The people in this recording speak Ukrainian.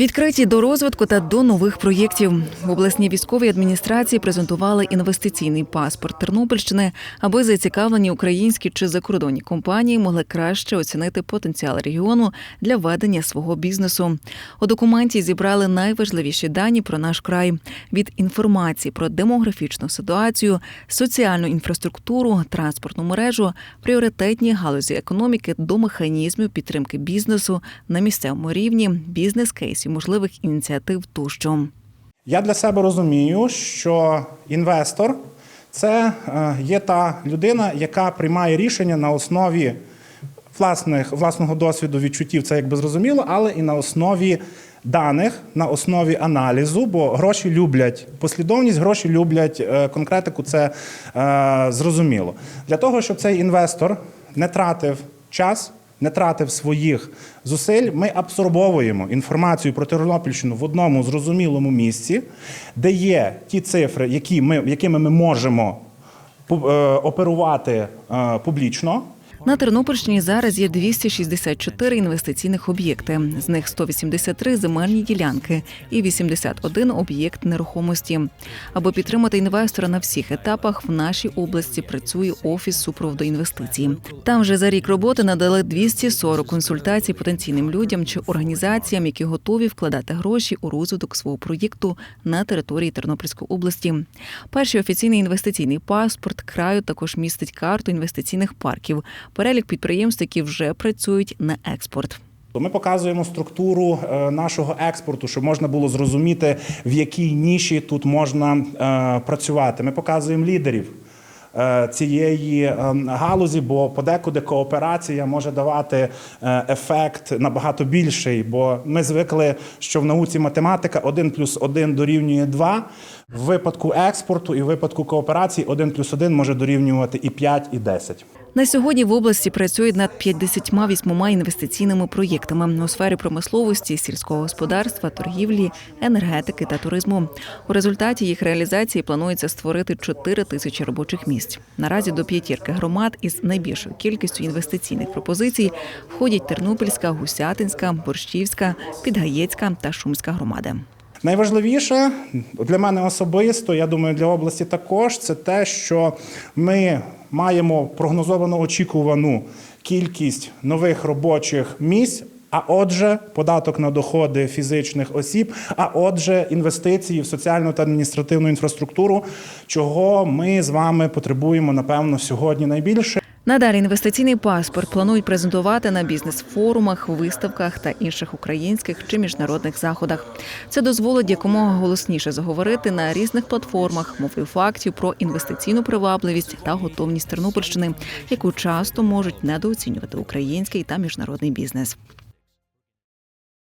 Відкриті до розвитку та до нових проєктів. В обласній військовій адміністрації презентували інвестиційний паспорт Тернопільщини, аби зацікавлені українські чи закордонні компанії могли краще оцінити потенціал регіону для ведення свого бізнесу. У документі зібрали найважливіші дані про наш край. Від інформації про демографічну ситуацію, соціальну інфраструктуру, транспортну мережу, пріоритетні галузі економіки до механізмів підтримки бізнесу на місцевому рівні, бізнес-кейсів, можливих ініціатив тощо. Я для себе розумію, що інвестор це е, є та людина, яка приймає рішення на основі власних, власного досвіду відчуттів, це якби зрозуміло, але і на основі даних, на основі аналізу, бо гроші люблять послідовність, гроші люблять е, конкретику, це е, зрозуміло. Для того, щоб цей інвестор не тратив час. Не тратив своїх зусиль, ми абсорбовуємо інформацію про Тернопільщину в одному зрозумілому місці, де є ті цифри, які ми, якими ми можемо е, оперувати е, публічно. На Тернопільщині зараз є 264 інвестиційних об'єкти. З них 183 – земельні ділянки і 81 – об'єкт нерухомості. Аби підтримати інвестора на всіх етапах, в нашій області працює офіс супроводу інвестицій. Там вже за рік роботи надали 240 консультацій потенційним людям чи організаціям, які готові вкладати гроші у розвиток свого проєкту на території Тернопільської області. Перший офіційний інвестиційний паспорт краю також містить карту інвестиційних парків, перелік підприємств, які вже працюють на експорт. Ми показуємо структуру е, нашого експорту, щоб можна було зрозуміти, в якій ніші тут можна е, працювати. Ми показуємо лідерів. е, Цієї е, галузі, бо подекуди кооперація може давати ефект набагато більший. Бо ми звикли, що в науці математика 1 плюс 1 дорівнює 2. В випадку експорту і в випадку кооперації 1 плюс 1 може дорівнювати і 5, і 10. На сьогодні в області працюють над 58 інвестиційними проєктами у сфері промисловості, сільського господарства, торгівлі, енергетики та туризму. У результаті їх реалізації планується створити 4 тисячі робочих місць. Наразі до п'ятірки громад із найбільшою кількістю інвестиційних пропозицій входять Тернопільська, Гусятинська, Борщівська, Підгаєцька та Шумська громади. Найважливіше для мене особисто, я думаю, для області також це те, що ми маємо прогнозовано очікувану кількість нових робочих місць. А отже, податок на доходи фізичних осіб, а отже, інвестиції в соціальну та адміністративну інфраструктуру, чого ми з вами потребуємо, напевно, сьогодні найбільше. Надалі інвестиційний паспорт планують презентувати на бізнес-форумах, виставках та інших українських чи міжнародних заходах. Це дозволить якомога голосніше заговорити на різних платформах, мовою фактів про інвестиційну привабливість та готовність Тернопільщини, яку часто можуть недооцінювати український та міжнародний бізнес.